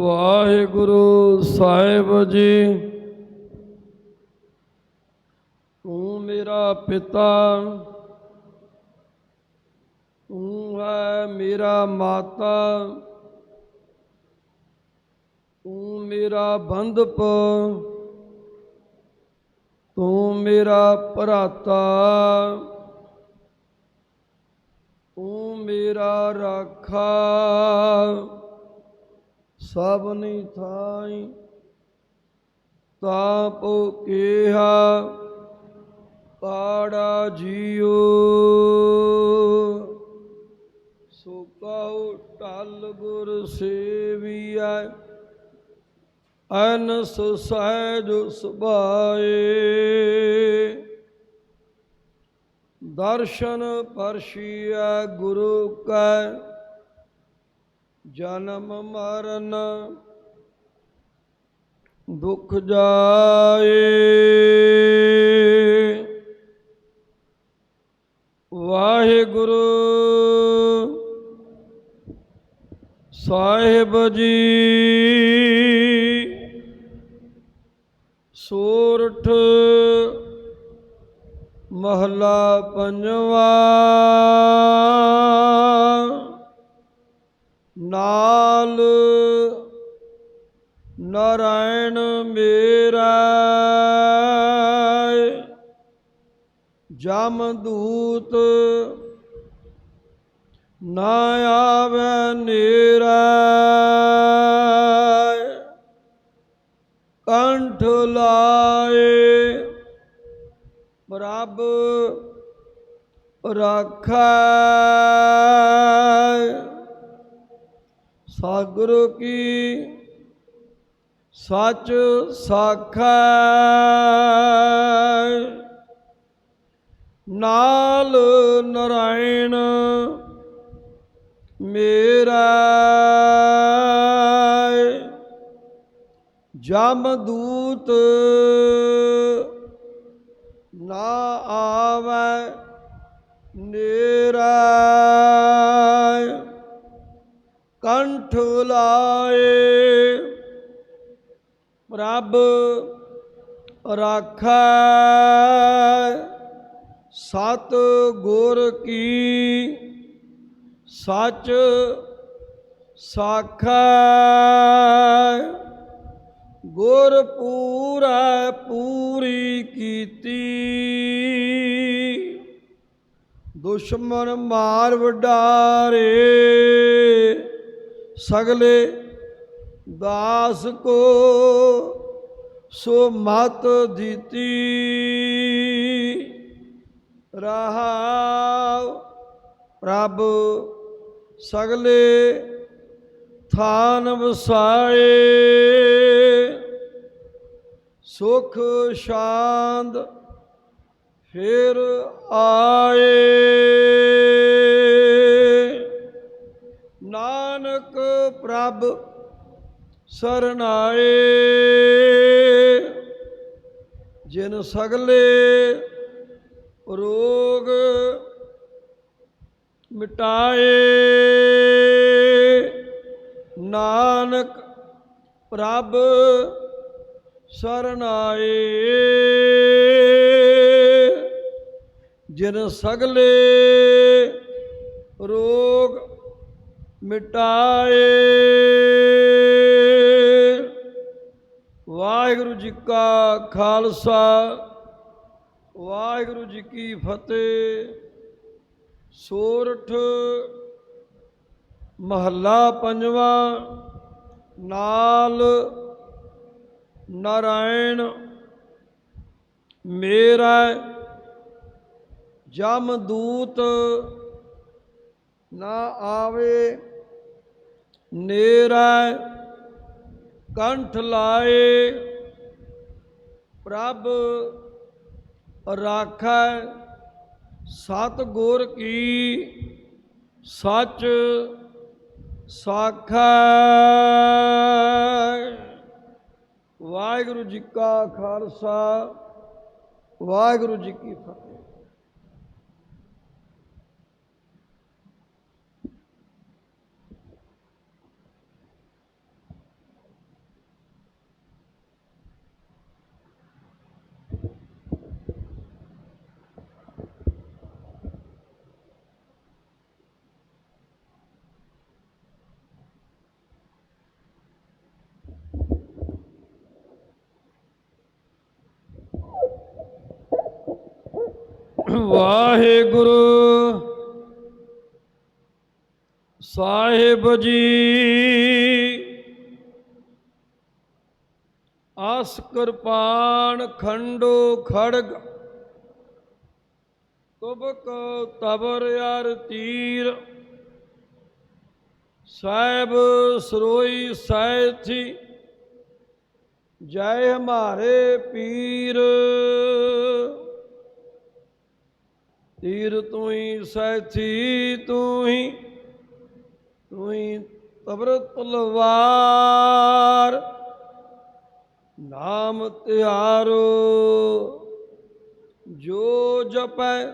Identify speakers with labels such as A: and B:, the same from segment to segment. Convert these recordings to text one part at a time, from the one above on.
A: ਵਾਹਿਗੁਰੂ ਸਾਹਿਬ ਜੀ। ਤੂੰ ਮੇਰਾ ਪਿਤਾ, ਤੂੰ ਹੈ ਮੇਰਾ ਮਾਤਾ, ਤੂੰ ਮੇਰਾ ਬੰਧਪ, ਤੂੰ ਮੇਰਾ ਭਰਾਤਾ, ਤੂੰ ਮੇਰਾ ਰਾਖਾ। ਸਭਨੀ ਥਾਈ, ਤਾਪ ਕੀਹਾ, ਪਾੜਾ ਜੀਓ। ਸੋ ਕਉ ਟਲ ਗੁਰ ਸੇਵੀਐ, ਅਨਸ ਸਹਿਜ ਸੁਭਾਏ। ਦਰਸ਼ਨ ਪਰਸ਼ੀਐ ਗੁਰੂ ਕੈ ਜਨਮ ਮਰਨ ਦੁਖ ਜਾਏ। ਵਾਹਿਗੁਰੂ ਸਾਹਿਬ ਜੀ ਸੋਰਠ ਮਹਲਾ ਪੰਜਵਾ। ਨਾਰਾਇਣ ਮੇਰਾ ਜਮ ਦੂਤ ਨਾ ਆਵੇ ਨੇਰਾ ਕੰਠ ਲਾਏ ਪ੍ਰਭ ਰਾਖੈ। ਸਾਗਰ ਕੀ ਸੱਚ ਸਾਖੈ। ਨਾਲ ਨਰਾਇਣ ਮੇਰਾ। ਜਮ ਦੂਤ ਨਾ ਆ ਪ੍ਰਭ ਰਾਖੈ, ਸਤ ਗੁਰ ਕੀ ਸੱਚ ਸਾਖੈ। ਗੁਰ ਪੂਰੈ ਪੂਰੀ ਕੀਤੀ। ਦੁਸ਼ਮਣ ਮਾਰ ਵਡਾਰੇ, ਸਗਲੇ ਦਾਸ ਕੋ ਸੋ ਮਤ ਦਿੱਤੀ ਰਹਾਉ ਪ੍ਰਭ ਸਗਲੇ ਥਾਨ ਵਸਾਏ ਸੁਖ ਸ਼ਾਂਤ ਫਿਰ ਆਏ ਨਾਨਕ ਪ੍ਰਭ ਸਰਨਾਏ ਜਿਨ ਸਗਲੇ ਰੋਗ ਮਿਟਾਏ ਨਾਨਕ ਪ੍ਰਭ ਸਰਨਾਏ ਜਿਨ ਸਗਲੇ ਰੋਗ ਮਿਟਾਏ ਵਾਹਿਗੁਰੂ ਜੀ ਕਾ ਖਾਲਸਾ, ਵਾਹਿਗੁਰੂ ਜੀ ਕੀ ਫਤਿਹ। ਸੋਰਠ, ਮਹੱਲਾ ਪੰਜਵਾਂ, ਨਾਲ ਨਾਰਾਇਣ, ਮੇਰਾ ਜਮ ਦੂਤ ਨਾ ਆਵੇ, ਨੇਰਾ ਕੰਠ ਲਾਏ। ਪ੍ਰਭ ਰਾਖੈ ਸਤ ਗੁਰ ਕੀ ਸੱਚ ਸਾਖੈ। ਵਾਹਿਗੁਰੂ ਜੀ ਕਾ ਖਾਲਸਾ, ਵਾਹਿਗੁਰੂ ਜੀ ਕੀ ਫਤਿਹ। ਵਾਹਿਗੁਰੂ। ਸਾਹਿਬ ਜੀ, ਆਸ ਕਿਰਪਾਨ ਖੰਡੋ ਖੜਗ, ਤੁਬਕ ਤਬਰ ਯਾਰ ਤੀਰ। ਸਾਹਿਬ ਸਰੋਈ ਸੈਥੀ ਜੈ ਹਮਾਰੇ ਪੀਰ। ਤੀਰ ਤੂੰ ਹੀ ਸੈਥੀ, ਤੂੰ ਹੀ ਤੂੰ ਹੀ ਤਬਰ ਤਲਵਾਰ ਨਾਮ ਤਿਆਰੋ, ਜੋ ਜਪੈ,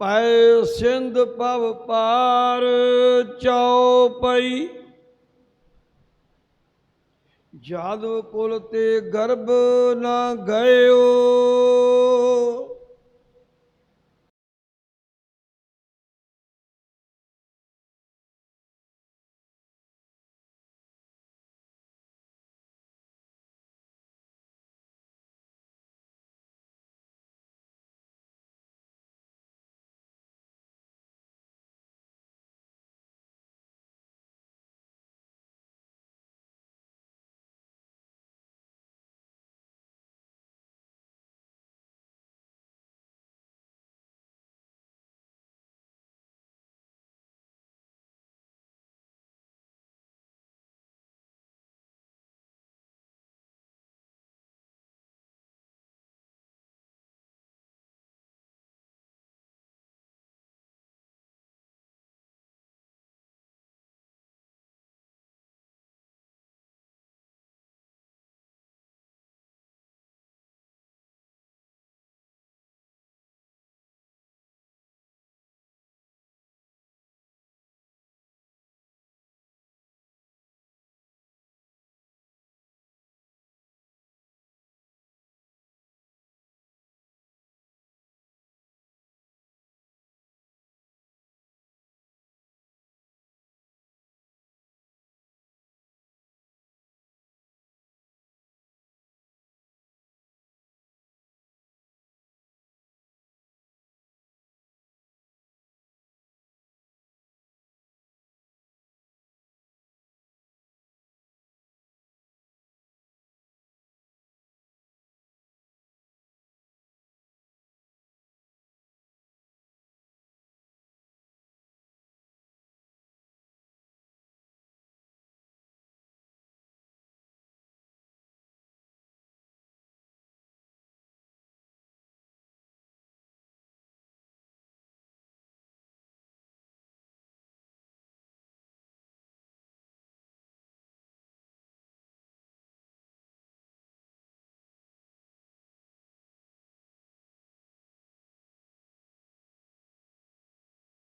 A: ਪੈ ਸਿੰਧ ਪਵ ਪਾਰ ਚਉਪਈ ਜਾਦਵ ਕੁਲ ਤੇ ਗਰਭ ਨਾ ਗਇਓ।